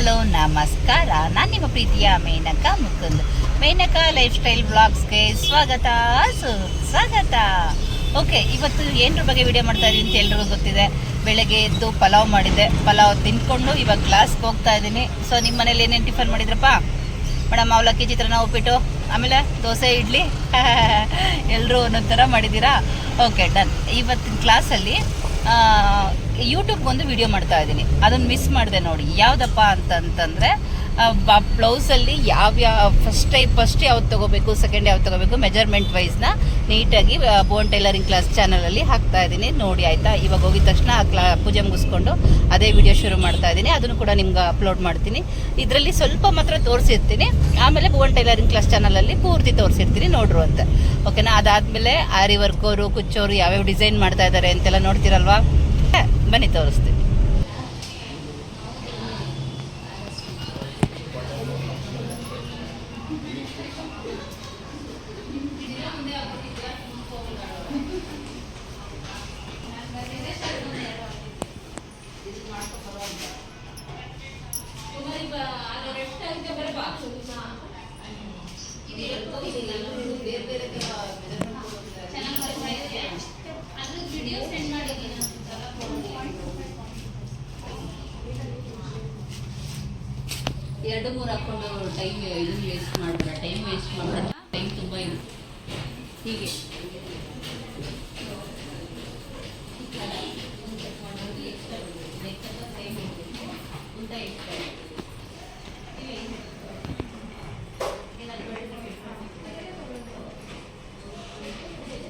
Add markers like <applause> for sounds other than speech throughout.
Hello, ನಮಸ್ಕಾರ. ನಾನು ನಿಮ್ಮ ಪ್ರೀತಿಯ ಮೇನಕಾ ಮುಕುಂದ್. ಮೇನಕ ಲೈಫ್ ಸ್ಟೈಲ್ ಬ್ಲಾಗ್ಸ್ಗೆ ಸ್ವಾಗತ. ಸುಸ್ವಾಗತ ಓಕೆ, ಇವತ್ತು ಏನರ ಬಗ್ಗೆ ವಿಡಿಯೋ ಮಾಡ್ತಾ ಇದ್ದೀನಿ ಅಂತ ಎಲ್ರಿಗೂ ಗೊತ್ತಿದೆ. ಬೆಳಗ್ಗೆ ಎದ್ದು ಪಲಾವ್ ಮಾಡಿದ್ದೆ. ಪಲಾವ್ ತಿನ್ಕೊಂಡು ಇವಾಗ ಕ್ಲಾಸ್ಗೆ ಹೋಗ್ತಾ ಇದ್ದೀನಿ ಸೊ ನಿಮ್ಮ ಮನೇಲಿ ಏನೇನು ಟಿಫನ್ ಮಾಡಿದ್ರಪ್ಪ? ಮೇಡಮ್, ಅವಲಕ್ಕಿ, ಚಿತ್ರಾನ್ನ, ಉಪ್ಪಿಟ್ಟು, ಆಮೇಲೆ ದೋಸೆ, ಇಡ್ಲಿ. <laughs> ಎಲ್ಲರೂ ಒಂದೊಂದು ಥರ ಮಾಡಿದ್ದೀರಾ? Okay, done. ಇವತ್ತಿನ ಕ್ಲಾಸಲ್ಲಿ ಯೂಟ್ಯೂಬ್ಗೆ ಒಂದು ವಿಡಿಯೋ ಮಾಡ್ತಾ ಇದ್ದೀನಿ. ಅದನ್ನು ಮಿಸ್ ಮಾಡಿದೆ ನೋಡಿ. ಯಾವುದಪ್ಪ ಅಂತಂತಂದರೆ ಬ್ಲೌಸಲ್ಲಿ ಯಾವ್ಯಾವ ಫಸ್ಟ್ ಟೈಪ್ ಫಸ್ಟ್ ಯಾವ್ದು ತೊಗೋಬೇಕು ಸೆಕೆಂಡ್ ಯಾವ್ದು ತೊಗೋಬೇಕು ಮೆಜರ್ಮೆಂಟ್ ವೈಸ್ನ ನೀಟಾಗಿ ಬೋನ್ ಟೈಲರಿಂಗ್ ಕ್ಲಾಸ್ ಚಾನಲಲ್ಲಿ ಹಾಕ್ತಾ ಇದ್ದೀನಿ. ನೋಡಿ ಆಯಿತಾ? ಇವಾಗ ಹೋಗಿದ ತಕ್ಷಣ ಆ ಕ್ಲಾ, ಪೂಜೆ ಮುಗಿಸ್ಕೊಂಡು ಅದೇ ವಿಡಿಯೋ ಶುರು ಮಾಡ್ತಾ ಇದ್ದೀನಿ. ಅದನ್ನು ಕೂಡ ನಿಮ್ಗೆ ಅಪ್ಲೋಡ್ ಮಾಡ್ತೀನಿ. ಇದರಲ್ಲಿ ಸ್ವಲ್ಪ ಮಾತ್ರ ತೋರಿಸಿರ್ತೀನಿ. ಆಮೇಲೆ ಬೋನ್ ಟೈಲರಿಂಗ್ ಕ್ಲಾಸ್ ಚಾನಲಲ್ಲಿ ಪೂರ್ತಿ ತೋರಿಸಿರ್ತೀನಿ ನೋಡ್ರು ಅಂತ ಓಕೆನಾ ಅದಾದಮೇಲೆ ಆರಿ ವರ್ಕೋರು ಕುಚ್ಚೋರು ಯಾವ್ಯಾವ ಡಿಸೈನ್ ಮಾಡ್ತಾ ಇದ್ದಾರೆ ಅಂತೆಲ್ಲ ನೋಡ್ತೀರಲ್ವಾ? ಬನ್ನಿ ತೋರಿಸ್ತೀನಿ. ಎರಡು ಮೂರು ಹಾಕೊಂಡು ಟೈಮ್ ಇದನ್ನು ವೇಸ್ಟ್ ಮಾಡಬೇಡ. ಟೈಮ್ ವೇಸ್ಟ್ ಮಾಡಬೇಡ. ಟೈಮ್ ತುಂಬ ಇದೆ. ಹೀಗೆ.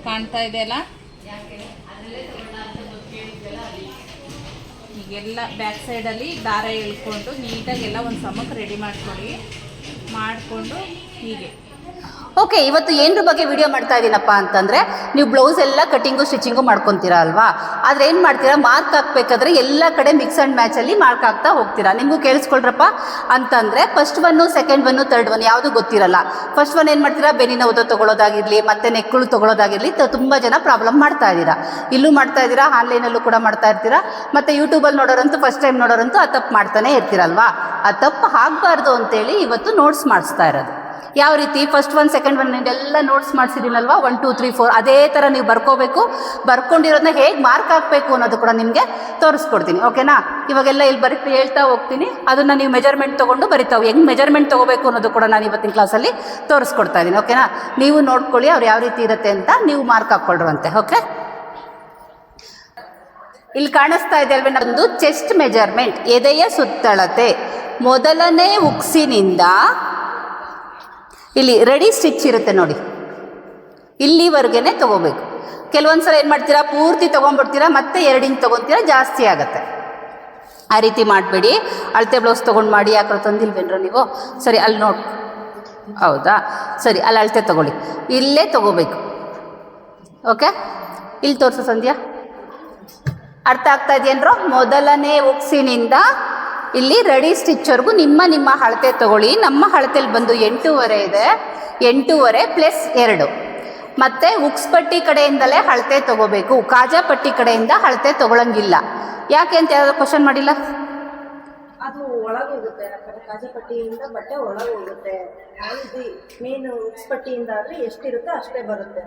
ಕಾಣ್ತಾ ಇದೆ ಈಗೆಲ್ಲ ಬ್ಯಾಕ್ ಸೈಡಲ್ಲಿ ದಾರ ಎಳ್ಕೊಂಡು ನೀಟಾಗಿ ಎಲ್ಲ ಒಂದು ಸಮಕ್ಕೆ ರೆಡಿ ಮಾಡ್ಕೊಳ್ಳಿ. ಮಾಡಿಕೊಂಡು ಹೀಗೆ. ಓಕೆ, ಇವತ್ತು ಏನ್ರ ಬಗ್ಗೆ ವಿಡಿಯೋ ಮಾಡ್ತಾ ಇದ್ದೀನಪ್ಪ ಅಂತಂದರೆ, ನೀವು ಬ್ಲೌಸ್ ಎಲ್ಲ ಕಟಿಂಗು ಸ್ಟಿಚಿಂಗು ಮಾಡ್ಕೊಂತೀರಾ ಅಲ್ವಾ? ಆದರೆ ಏನು ಮಾಡ್ತೀರಾ ಮಾರ್ಕ್ ಹಾಕ್ಬೇಕಾದ್ರೆ ಎಲ್ಲ ಕಡೆ ಮಿಕ್ಸ್ ಆ್ಯಂಡ್ ಮ್ಯಾಚಲ್ಲಿ ಮಾರ್ಕ್ ಹಾಕ್ತಾ ಹೋಗ್ತೀರಾ. ನಿಮಗೂ ಕೇಳಿಸ್ಕೊಳ್ರಪ್ಪ ಅಂತಂದರೆ first one second one third one ಯಾವುದು ಗೊತ್ತಿರಲ್ಲ. ಫಸ್ಟ್ ಒನ್ ಏನು ಮಾಡ್ತೀರಾ, ಬೆನ್ನಿನ ಉದ್ದ ತೊಗೊಳೋದಾಗಿರಲಿ, ಮತ್ತು ನೆಕ್ಕಳು ತೊಗೊಳೋದಾಗಿರಲಿ ತುಂಬ ಜನ ಪ್ರಾಬ್ಲಮ್ ಮಾಡ್ತಾ ಇದ್ದೀರಾ. ಇಲ್ಲೂ ಮಾಡ್ತಾ ಇದ್ದೀರಾ ಆನ್ಲೈನಲ್ಲೂ ಕೂಡ ಮಾಡ್ತಾ ಇರ್ತೀರಾ. ಮತ್ತು ಯೂಟ್ಯೂಬಲ್ಲಿ ನೋಡೋರಂತೂ ಫಸ್ಟ್ ಟೈಮ್ ನೋಡೋರಂತೂ ಆ ತಪ್ಪು ಮಾಡ್ತಾನೆ ಇರ್ತೀರಲ್ವಾ? ಆ ತಪ್ಪು ಆಗಬಾರ್ದು ಅಂತೇಳಿ ಇವತ್ತು ನೋಟ್ಸ್ ಮಾಡಿಸ್ತಾ ಇರೋದು. ಯಾವ ರೀತಿ ಫಸ್ಟ್ ಒನ್ ಸೆಕೆಂಡ್ ಒನ್ ಎಲ್ಲ ನೋಟ್ಸ್ ಮಾಡಿಸಿದ್ದೀನಲ್ವಾ? ಒನ್ ಟೂ ತ್ರೀ ಫೋರ್ ಅದೇ ಥರ ನೀವು ಬರ್ಕೋಬೇಕು. ಬರ್ಕೊಂಡಿರೋದನ್ನ ಹೇಗೆ ಮಾರ್ಕ್ ಹಾಕಬೇಕು ಅನ್ನೋದು ಕೂಡ ನಿಮಗೆ ತೋರಿಸ್ಕೊಡ್ತೀನಿ ಓಕೆನಾ ಇವಾಗೆಲ್ಲ ಇಲ್ಲಿ ಬರಿ ಹೇಳ್ತಾ ಹೋಗ್ತೀನಿ. ಅದನ್ನು ನೀವು ಮೆಜರ್ಮೆಂಟ್ ತೊಗೊಂಡು ಬರಿತಾವೆ. ಹೆಂಗೆ ಮೆಜರ್ಮೆಂಟ್ ತೊಗೋಬೇಕು ಅನ್ನೋದು ಕೂಡ ನಾನು ಇವತ್ತಿನ ಕ್ಲಾಸಲ್ಲಿ ತೋರಿಸ್ಕೊಡ್ತಾ ಇದ್ದೀನಿ ಓಕೆನಾ ನೀವು ನೋಡ್ಕೊಳ್ಳಿ ಅವ್ರು ಯಾವ ರೀತಿ ಇರುತ್ತೆ ಅಂತ ನೀವು ಮಾರ್ಕ್ ಹಾಕ್ಕೊಳ್ರಂತೆ ಓಕೆ ಇಲ್ಲಿ ಕಾಣಿಸ್ತಾ ಇದೆ ಅಲ್ವೇ ನಮ್ಮದು ಚೆಸ್ಟ್ ಮೆಜರ್ಮೆಂಟ್ ಎದೆಯ ಸುತ್ತಳತೆ. ಮೊದಲನೇ ಉಕ್ಸಿನಿಂದ ಇಲ್ಲಿ ರೆಡಿ ಸ್ಟಿಚ್ ಇರುತ್ತೆ ನೋಡಿ. ಇಲ್ಲಿವರೆಗೆ ತಗೋಬೇಕು. ಕೆಲವೊಂದು ಸಲ ಏನು ಮಾಡ್ತೀರಾ? ಪೂರ್ತಿ ತೊಗೊಂಡ್ಬಿಡ್ತೀರಾ? ಮತ್ತೆ ಎರಡು ಇಂಚ್ ತೊಗೊತೀರಾ? ಜಾಸ್ತಿ ಆಗುತ್ತೆ. ಆ ರೀತಿ ಮಾಡಬೇಡಿ. ಅಳತೆ ಬ್ಲೌಸ್ ತೊಗೊಂಡು ಮಾಡಿ ಯಾಕೆ ತಂದಿಲ್ವೇನ್ರ ನೀವು? ಸರಿ, ಅಲ್ಲಿ ನೋಡಿ. ಹೌದಾ? ಸರಿ, ಅಲ್ಲಿ ಅಳತೆ ತೊಗೊಳ್ಳಿ. ಇಲ್ಲೇ ತೊಗೋಬೇಕು. ಓಕೆ? ಇಲ್ಲಿ ತೋರಿಸು ಸಂಧ್ಯಾ. ಅರ್ಥ ಆಗ್ತಾ ಇದೆಯೇನ್ರೋ? ಮೊದಲನೇ ಉಕ್ಸಿನಿಂದ ಇಲ್ಲಿ ರೆಡಿ ಸ್ಟಿಚ್ವರೆಗೂ ನಿಮ್ಮ ನಿಮ್ಮ ಅಳತೆ ತಗೊಳ್ಳಿ. ನಮ್ಮ ಅಳತೆಲಿ ಬಂದು ಎಂಟೂವರೆ ಇದೆ. ಎಂಟೂವರೆ ಪ್ಲಸ್ ಎರಡು. ಮತ್ತು ಉಕ್ಸ್ಪಟ್ಟಿ ಕಡೆಯಿಂದಲೇ ಅಳತೆ ತಗೋಬೇಕು. ಕಾಜಾ ಪಟ್ಟಿ ಕಡೆಯಿಂದ ಅಳತೆ ತಗೊಳಂಗಿಲ್ಲ. ಯಾಕೆ ಅಂತ ಯಾವ್ದಾದ್ರು ಕ್ವಶನ್ ಮಾಡಿಲ್ಲ? ಅದು ಒಳಗೆ ಹೋಗುತ್ತೆ ಯಾಕಂದ್ರೆ ಕಾಜಾಪಟ್ಟಿಯಿಂದ ಬಟ್ಟೆ ಒಳಗೆ ಹೋಗುತ್ತೆ ಇದು ಮೇನ್ ಪಟ್ಟಿಯಿಂದ ಆದರೆ ಎಷ್ಟಿರುತ್ತೋ ಅಷ್ಟೇ ಬರುತ್ತೆ.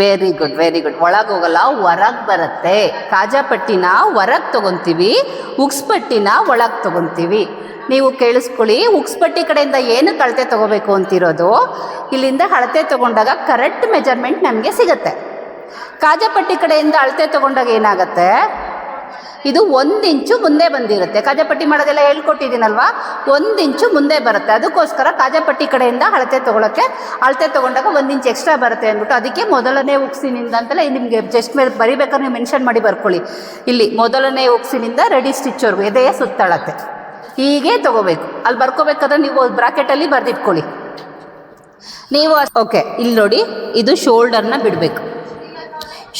ವೆರಿ ಗುಡ್ ವೆರಿ ಗುಡ್ ಒಳಗೆ ಹೋಗಲ್ಲ ಹೊರಗೆ ಬರುತ್ತೆ. ಕಾಜಾ ಪಟ್ಟಿನ ಹೊರಗೆ ತಗೊತೀವಿ, ಉಕ್ಸ್ ಪಟ್ಟಿನ ಒಳಗೆ ತಗೊತೀವಿ. ನೀವು ಕೇಳಿಸ್ಕೊಳ್ಳಿ, ಉಕ್ಸ್ ಪಟ್ಟಿ ಕಡೆಯಿಂದ ಏನು ಅಳತೆ ತೊಗೋಬೇಕು ಅಂತಿರೋದು? ಇಲ್ಲಿಂದ ಅಳತೆ ತೊಗೊಂಡಾಗ ಕರೆಕ್ಟ್ ಮೆಜರ್ಮೆಂಟ್ ನಮಗೆ ಸಿಗುತ್ತೆ. ಕಾಜಾ ಪಟ್ಟಿ ಕಡೆಯಿಂದ ಅಳತೆ ತೊಗೊಂಡಾಗ ಏನಾಗುತ್ತೆ? ಇದು ಒಂದು ಇಂಚು ಮುಂದೆ ಬಂದಿರುತ್ತೆ. ಕಾಜಾಪಟ್ಟಿ ಮಾಡೋದೆಲ್ಲ ಹೇಳ್ಕೊಟ್ಟಿದ್ದೀನಲ್ವಾ? ಒಂದು ಇಂಚು ಮುಂದೆ ಬರುತ್ತೆ. ಅದಕ್ಕೋಸ್ಕರ ಕಾಜಾಪಟ್ಟಿ ಕಡೆಯಿಂದ ಅಳತೆ ತೊಗೊಳಕ್ಕೆ, ಅಳತೆ ತೊಗೊಂಡಾಗ ಒಂದು ಇಂಚು ಎಕ್ಸ್ಟ್ರಾ ಬರುತ್ತೆ ಅಂದ್ಬಿಟ್ಟು. ಅದಕ್ಕೆ ಮೊದಲನೇ ಉಕ್ಸಿನಿಂದ ಅಂತಲೇ ನಿಮಗೆ ಜಸ್ಟ್ ಮೇಲೆ ಬರಿಬೇಕಾದ್ರೆ ನೀವು ಮೆನ್ಷನ್ ಮಾಡಿ ಬರ್ಕೊಳ್ಳಿ. ಇಲ್ಲಿ ಮೊದಲನೇ ಉಕ್ಸಿನಿಂದ ರೆಡಿ ಸ್ಟಿಚ್ವರೆಗೂ ಎದೆಯ ಸುತ್ತಳತೆ. ಹೀಗೆ ತೊಗೋಬೇಕು. ಅಲ್ಲಿ ಬರ್ಕೋಬೇಕಾದ್ರೆ ನೀವು ಬ್ರಾಕೆಟಲ್ಲಿ ಬರೆದಿಟ್ಕೊಳ್ಳಿ. ನೀವು ಓಕೆ ಇಲ್ಲಿ ನೋಡಿ, ಇದು ಶೋಲ್ಡರ್ನ ಬಿಡಬೇಕು.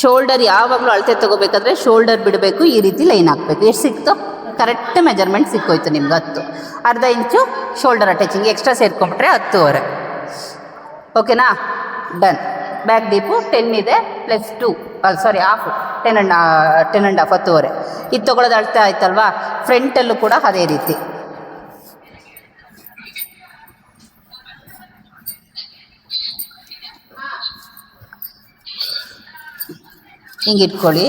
ಶೋಲ್ಡರ್ ಯಾವಾಗಲೂ ಅಳತೆ ತೊಗೋಬೇಕಾದ್ರೆ ಶೋಲ್ಡರ್ ಬಿಡಬೇಕು, ಈ ರೀತಿ ಲೈನ್ ಹಾಕಬೇಕು. ಎಷ್ಟು ಸಿಕ್ತು ಕರೆಕ್ಟ್ ಮೆಜರ್ಮೆಂಟ್ ಸಿಕ್ಕೋಯ್ತು ನಿಮ್ಗೆ ಹತ್ತು. ಅರ್ಧ ಇಂಚು ಶೋಲ್ಡರ್ ಅಟ್ಯಾಚಿಂಗ್ ಎಕ್ಸ್ಟ್ರಾ ಸೇರ್ಕೊಂಬಿಟ್ರೆ ಹತ್ತುವರೆ. ಓಕೆನಾ? ಡನ್. ಬ್ಯಾಕ್ ಡೀಪು ಟೆನ್ ಇದೆ, plus two. Sorry, half. Ten and ten and half, ಹತ್ತುವರೆ. ಇದು ತೊಗೊಳೋದು ಅಳತೆ ಆಯ್ತಲ್ವಾ? ಫ್ರಂಟಲ್ಲೂ ಕೂಡ ಅದೇ ರೀತಿ. ಹಿಂಗೆ ಇಟ್ಕೊಳ್ಳಿ.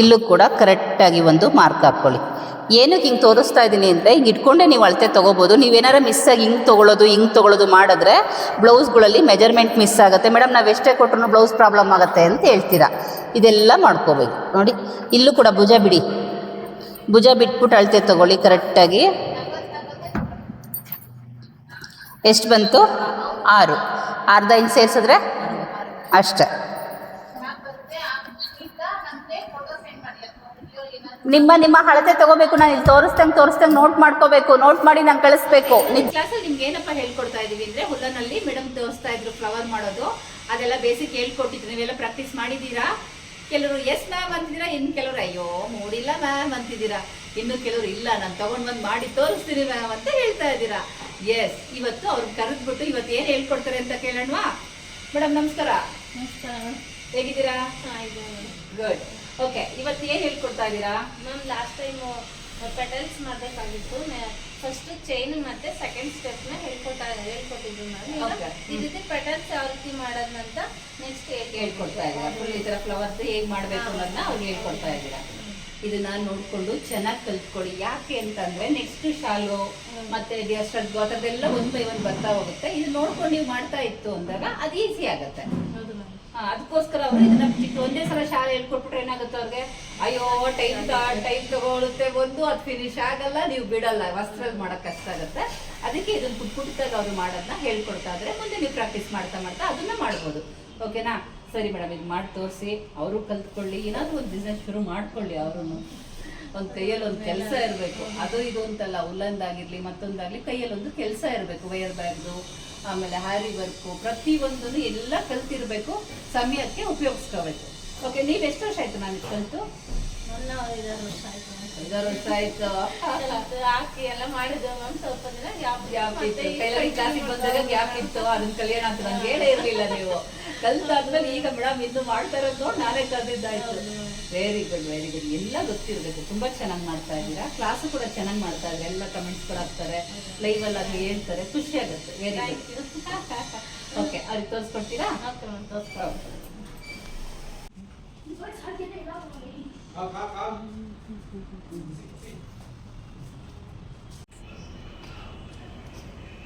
ಇಲ್ಲೂ ಕೂಡ ಕರೆಕ್ಟಾಗಿ ಒಂದು ಮಾರ್ಕ್ ಹಾಕ್ಕೊಳ್ಳಿ. ಏನಕ್ಕೆ ಹಿಂಗೆ ತೋರಿಸ್ತಾ ಇದ್ದೀನಿ ಅಂದರೆ ಹಿಂಗೆ ಇಟ್ಕೊಂಡೆ ನೀವು ಅಳತೆ ತೊಗೋಬೋದು. ನೀವೇನಾರ ಮಿಸ್ ಆಗಿ ಹಿಂಗೆ ತೊಗೊಳೋದು ಹಿಂಗೆ ತೊಗೊಳೋದು ಮಾಡಿದ್ರೆ ಬ್ಲೌಸ್ಗಳಲ್ಲಿ ಮೆಜರ್ಮೆಂಟ್ ಮಿಸ್ ಆಗುತ್ತೆ. ಮೇಡಮ್ ನಾವು ಎಷ್ಟೇ ಕೊಟ್ಟರು ಬ್ಲೌಸ್ ಪ್ರಾಬ್ಲಮ್ ಆಗುತ್ತೆ ಅಂತ ಹೇಳ್ತೀರಾ? ಇದೆಲ್ಲ ಮಾಡ್ಕೋಬೇಕು. ನೋಡಿ, ಇಲ್ಲೂ ಕೂಡ ಭುಜ ಬಿಡಿ. ಭುಜ ಬಿಟ್ಬಿಟ್ಟು ಅಳತೆ ತೊಗೊಳ್ಳಿ ಕರೆಕ್ಟಾಗಿ ಎಷ್ಟು ಬಂತು? ಆರು. ಅರ್ಧ ಇಂಚ್ ಸೇರಿಸಿದ್ರೆ ಅಷ್ಟೇ. ನಿಮ್ಮ ನಿಮ್ಮ ಅಳತೆ ತಗೋಬೇಕು ನಾನು ಇಲ್ಲಿ ತೋರಿಸ್ದಂಗೆ ತೋರಿಸ್ದಂಗೆ ನೋಟ್ ಮಾಡ್ಕೋಬೇಕು ನೋಟ್ ಮಾಡಿ ನಾನು ಕಳಿಸ್ಬೇಕು. ನಿಮ್ ಕ್ಲಾಸಲ್ಲಿ ನಿಮ್ಗೆ ಏನಪ್ಪ ಹೇಳ್ಕೊಡ್ತಾ ಇದೀವಿ ಅಂದ್ರೆ ಹುಲ್ಲನಲ್ಲಿ ಮೇಡಮ್ ತೋರಿಸ್ತಾ ಇದ್ರು ಫ್ಲವರ್ ಮಾಡೋದು. ಅದೆಲ್ಲ ಬೇಸಿಕ್ ಹೇಳ್ಕೊಟ್ಟಿದ್ರು. ನೀವೆಲ್ಲ ಪ್ರಾಕ್ಟೀಸ್ ಮಾಡಿದ್ದೀರಾ? ಕೆಲವರು ಎಸ್ ಮ್ಯಾಮ್ ಅಂತಿದ್ದೀರಾ? ಇನ್ನು ಕೆಲವರು ಅಯ್ಯೋ ಮೂಡಿಲ್ಲ ಮ್ಯಾಮ್ ಅಂತಿದ್ದೀರಾ? ಇನ್ನು ಕೆಲವರು ಇಲ್ಲ ನಾನು ತಗೊಂಡ್ ಬಂದು ಮಾಡಿ ತೋರಿಸ್ತೀನಿ ಮ್ಯಾಮ್ ಅಂತ ಹೇಳ್ತಾ ಇದ್ದೀರಾ? ಎಸ್ ಇವತ್ತು ಅವ್ರು ಕರೆದ್ಬಿಟ್ಟು ಇವತ್ತು ಏನು ಹೇಳ್ಕೊಡ್ತಾರೆ ಅಂತ ಕೇಳೋಣವಾ? ಮೇಡಮ್ ನಮಸ್ಕಾರ. ಹೇಗಿದ್ದೀರಾ? ಗುಡ್ ಓಕೆ ಇವತ್ತು ಏನು ಹೇಳ್ಕೊಡ್ತಾ ಇದ್ದೀರಾ? ಮ್ಯಾಮ್ ಲಾಸ್ಟ್ ಟೈಮ್ ಪೆಟಲ್ಸ್ ಮಾಡಬೇಕಾಗಿತ್ತು ಫಸ್ಟ್ ಚೈನ್ ಮತ್ತೆ ಸೆಕೆಂಡ್ ಸ್ಟೆಪ್ನ ಇದ್ದಾರೆ ಹೇಳ್ಕೊಟ್ಟಿದ್ರು ಮ್ಯಾಮ್ ಇದಕ್ಕೆ ಪೆಟಲ್ಸ್ ಯಾವ ರೀತಿ ಮಾಡೋದಂತ ನೆಕ್ಸ್ಟ್ ಹೇಳ್ಕೊಡ್ತಾ ಇದ್ದೀರಾ? ಫುಲ್ ಈ ಥರ ಫ್ಲವರ್ಸ್ ಹೇಗೆ ಮಾಡಬೇಕು ಅನ್ನೋದನ್ನ ಅವ್ರು ಹೇಳ್ಕೊಡ್ತಾ ಇದ್ದೀರಾ? ಇದನ್ನ ನೋಡ್ಕೊಂಡು ಚೆನ್ನಾಗಿ ಕಲ್ತ್ಕೊಳ್ಳಿ. ಯಾಕೆ ಅಂತಂದ್ರೆ ನೆಕ್ಸ್ಟ್ ಶಾಲು ಮತ್ತೆ ದೇವಸ್ಥಾನ ಆ ಒಂದ್ ಒಂದು ಬೈ ಒಂದ್ ಬರ್ತಾ ಹೋಗುತ್ತೆ. ಇದು ನೋಡ್ಕೊಂಡು ನೀವು ಮಾಡ್ತಾ ಇತ್ತು ಅಂದಾಗ ಅದು ಈಸಿ ಆಗುತ್ತೆ. ಅದಕ್ಕೋಸ್ಕರ ಅವರು ಇದನ್ನ ಬಿಟ್ಟು ಒಂದೇ ಸಲ ಶಾಲೆ ಹೇಳ್ಕೊಟ್ಬಿಟ್ರೆ ಏನಾಗುತ್ತೆ ಅವ್ರಿಗೆ? ಅಯ್ಯೋ ಟೈಮ್ ಟೈಮ್ ತಗೊಳುತ್ತೆ ಒಂದು, ಅದು ಫಿನಿಶ್ ಆಗಲ್ಲ, ನೀವು ಬಿಡಲ್ಲ. ವಸ್ತ್ರ ಮಾಡಕ್ ಕಷ್ಟ ಆಗುತ್ತೆ. ಅದಕ್ಕೆ ಇದನ್ನ ಪುಟ್ ಪುಟ್ಟದಾಗ ಅವ್ರು ಮಾಡೋದನ್ನ ಹೇಳ್ಕೊಡ್ತಾ ಇದ್ರೆ ಮುಂದೆ ನೀವು ಪ್ರಾಕ್ಟೀಸ್ ಮಾಡ್ತಾ ಮಾಡ್ತಾ ಅದನ್ನ ಮಾಡ್ಬೋದು. ಓಕೆನಾ ಸರಿ ಮೇಡಮ್ ಇದು ಮಾಡಿ ತೋರಿಸಿ. ಅವರು ಕಲ್ತ್ಕೊಳ್ಳಿ. ಏನಾದ್ರು ಒಂದು ಬಿಸ್ನೆಸ್ ಶುರು ಮಾಡ್ಕೊಳ್ಳಿ ಅವರು ಒಂದು ಕೈಯಲ್ಲಿ ಒಂದು ಕೆಲಸ ಇರಬೇಕು. ಅದು ಇದು ಅಂತಲ್ಲ ಉಲ್ಲಂದಾಗಿರ್ಲಿ ಮತ್ತೊಂದಾಗಲಿ ಕೈಯಲ್ಲಿ ಒಂದು ಕೆಲಸ ಇರಬೇಕು. ವೈರ್ ಬ್ಯಾಗ್ದು ಆಮೇಲೆ ಹ್ಯಾರಿ ವರ್ಕು ಪ್ರತಿಯೊಂದನ್ನು ಎಲ್ಲ ಕಲ್ತಿರ್ಬೇಕು ಸಮಯಕ್ಕೆ ಉಪಯೋಗಿಸ್ಕೋಬೇಕು. ಓಕೆ ನೀವು ಎಷ್ಟು ವರ್ಷ ಆಯ್ತು ನಾನು ಕಲ್ತು? ಐದಾರು ವರ್ಷ ಆಯ್ತು ಐದಾರು ವರ್ಷ ಆಯ್ತು. ಹಾಕಿ ಎಲ್ಲ ಮಾಡಿದ್ರು ಮ್ಯಾಮ್ ಸ್ವಲ್ಪ ದಿನ ಗ್ಯಾಪ್ ಗ್ಯಾಪ್ ಇತ್ತು. ಟೈಲರಿಂಗ್ ಕ್ಲಾಸಿಗೆ ಬಂದಾಗ ಗ್ಯಾಪ್ ಇತ್ತು. ಅದನ್ನ ಕಲಿಯೋಣ ಅಂತ ನಂಗೆ ಹೇಳೇ ಇರಲಿಲ್ಲ ನೀವು. ಕಲ್ತಾದ್ಮೇಲೆ ಈಗ ಮೇಡಮ್ ಇನ್ನು ಮಾಡ್ತಾ ಇರೋದು ನೋಡಿ ನಾನೇ ಕಲ್ತಿದ್ದಾಯ್ತು ವೆರಿ ಗುಡ್ ವೆರಿ ಗುಡ್ ಎಲ್ಲ ಗೊತ್ತಿರಬೇಕು. ತುಂಬಾ ಚೆನ್ನಾಗಿ ಮಾಡ್ತಾ ಇದ್ದೀರಾ? ಕ್ಲಾಸು ಕೂಡ ಚೆನ್ನಾಗಿ ಮಾಡ್ತಾ ಇದ್ದಾರೆ. ಎಲ್ಲ ಕಮೆಂಟ್ಸ್ ಕೂಡ ಹಾಕ್ತಾರೆ. ಲೈವ್ ಅಲ್ಲಿ ಅದು ಹೇಳ್ತಾರೆ. ಖುಷಿ ಆಗುತ್ತೆ. ವೆರಿ ಗುಡ್ ಓಕೆ ಅವ್ರಿಗೆ ತೋರಿಸ್ಕೊಡ್ತೀರಾ?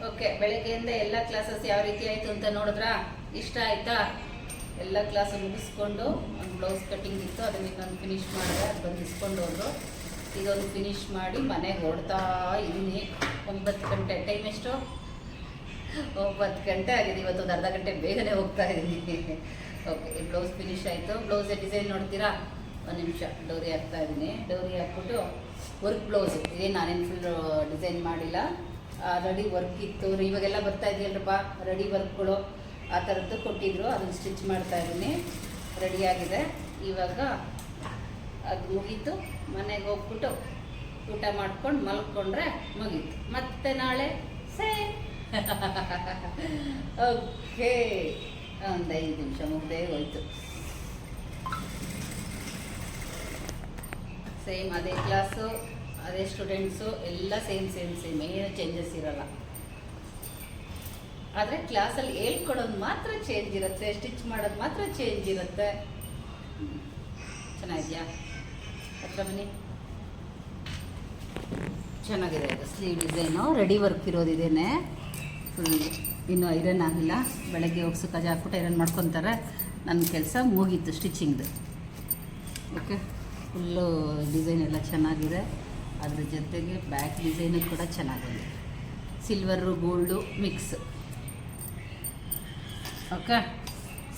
ಓಕೆ ಬೆಳಗ್ಗೆಯಿಂದ ಎಲ್ಲ ಕ್ಲಾಸಸ್ ಯಾವ ರೀತಿ ಆಯಿತು ಅಂತ ನೋಡಿದ್ರಾ? ಇಷ್ಟ ಆಯ್ತಾ? ಎಲ್ಲ ಕ್ಲಾಸ್ ಮುಗಿಸ್ಕೊಂಡು ಒಂದು ಬ್ಲೌಸ್ ಕಟ್ಟಿಂಗ್ ಇತ್ತು, ಅದನ್ನ ಇನ್ನೊಂದು ಫಿನಿಶ್ ಮಾಡಿದೆ, ಅದು ಬಂದು ಇಸ್ಕೊಂಡು ಇದೊಂದು ಫಿನಿಶ್ ಮಾಡಿ ಮನೆಗೆ ಹೊಡ್ತಾ ಇದ್ದೀನಿ. ಒಂಬತ್ತು ಗಂಟೆ ಟೈಮ್ ಎಷ್ಟು? ಒಂಬತ್ತು ಗಂಟೆ ಆಗಿದೆ ಇವತ್ತೊಂದು ಅರ್ಧ ಗಂಟೆ ಬೇಗನೆ ಹೋಗ್ತಾ ಇದ್ದೀನಿ. ಓಕೆ ಬ್ಲೌಸ್ ಫಿನಿಶ್ ಆಯಿತು. ಬ್ಲೌಸ್ ಡಿಸೈನ್ ನೋಡ್ತೀರಾ? ಒಂದು ನಿಮಿಷ, ಡೋರಿ ಹಾಕ್ತಾ ಇದ್ದೀನಿ. ಡೋರಿ ಹಾಕ್ಬಿಟ್ಟು ವರ್ಕ್ ಬ್ಲೌಸ್ ಇದೇ ನಾನೇನು ಫುಲ್ ಡಿಸೈನ್ ಮಾಡಿಲ್ಲ. ರೆಡಿ ವರ್ಕ್ ಇತ್ತು. ಇವಾಗೆಲ್ಲ ಬರ್ತಾ ಇದೆಯಲ್ರಪ್ಪ ರೆಡಿ ವರ್ಕ್ಗಳು ಆ ಥರದ್ದು ಕೊಟ್ಟಿದ್ರು, ಅದನ್ನು ಸ್ಟಿಚ್ ಮಾಡ್ತಾ ಇದ್ದೀನಿ. ರೆಡಿಯಾಗಿದೆ. ಇವಾಗ ಅದು ಮುಗೀತು. ಮನೆಗೆ ಹೋಗ್ಬಿಟ್ಟು ಊಟ ಮಾಡ್ಕೊಂಡು ಮಲ್ಕೊಂಡ್ರೆ ಮುಗೀತು. ಮತ್ತೆ ನಾಳೆ ಸೇ ಓಕೆ ಒಂದು ಐದು ನಿಮಿಷ ಮುಗ್ದೇ ಹೋಯ್ತು. ಸೇಮ್ ಅದೇ ಕ್ಲಾಸು ಅದೇ ಸ್ಟೂಡೆಂಟ್ಸು ಎಲ್ಲ ಸೇಮ್ ಸೇಮ್ ಸೇಮ್ ಏನು ಚೇಂಜಸ್ ಇರಲ್ಲ. ಆದರೆ ಕ್ಲಾಸಲ್ಲಿ ಹೇಳ್ಕೊಡೋದು ಮಾತ್ರ ಚೇಂಜ್ ಇರುತ್ತೆ ಸ್ಟಿಚ್ ಮಾಡೋದು ಮಾತ್ರ ಚೇಂಜ್ ಇರುತ್ತೆ. ಚೆನ್ನಾಗಿದೆಯಾ? ಹತ್ರ ಬನ್ನಿ. ಚೆನ್ನಾಗಿದೆ ಸ್ಲೀವ್ ಡಿಸೈನು. ರೆಡಿ ವರ್ಕ್ ಇರೋದಿದೇನೆ ಇನ್ನೂ ಐರನ್ ಆಗಿಲ್ಲ. ಬೆಳಗ್ಗೆ ಹೋಗಿ ಕಜ ಹಾಕ್ಬಿಟ್ಟು ಐರನ್ ಮಾಡ್ಕೊತಾರೆ. ನನ್ನ ಕೆಲಸ ಮುಗೀತು ಸ್ಟಿಚಿಂಗ್ದು ಓಕೆ ಫುಲ್ಲು ಡಿಸೈನ್ ಎಲ್ಲ ಚೆನ್ನಾಗಿದೆ. ಅದ್ರ ಜೊತೆಗೆ ಬ್ಯಾಕ್ ಡಿಸೈನು ಕೂಡ ಚೆನ್ನಾಗಿದೆ. Silver gold mix okay?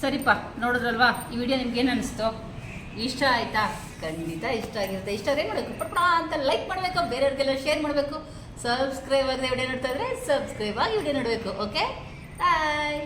ಸರಿಪ್ಪ ನೋಡಿದ್ರಲ್ವಾ? ಈ ವಿಡಿಯೋ ನಿಮ್ಗೆ ಏನು ಅನಿಸ್ತು? ಇಷ್ಟ ಆಯ್ತಾ? ಖಂಡಿತ ಇಷ್ಟ ಆಗಿರುತ್ತೆ. ಇಷ್ಟ ಆದರೆ ಮಾಡಬೇಕು ಪಟ್ಟ ಅಂತ ಲೈಕ್ ಮಾಡಬೇಕು, ಬೇರೆಯವ್ರಿಗೆಲ್ಲ ಶೇರ್ ಮಾಡಬೇಕು. ಸಬ್ಸ್ಕ್ರೈಬ್ ಆಗದೆ ವಿಡಿಯೋ ನೋಡ್ತಾ ಇದ್ರೆ ಸಬ್ಸ್ಕ್ರೈಬ್ ಆಗಿ ವಿಡಿಯೋ ನೋಡಬೇಕು ಓಕೆ ಬಾಯ್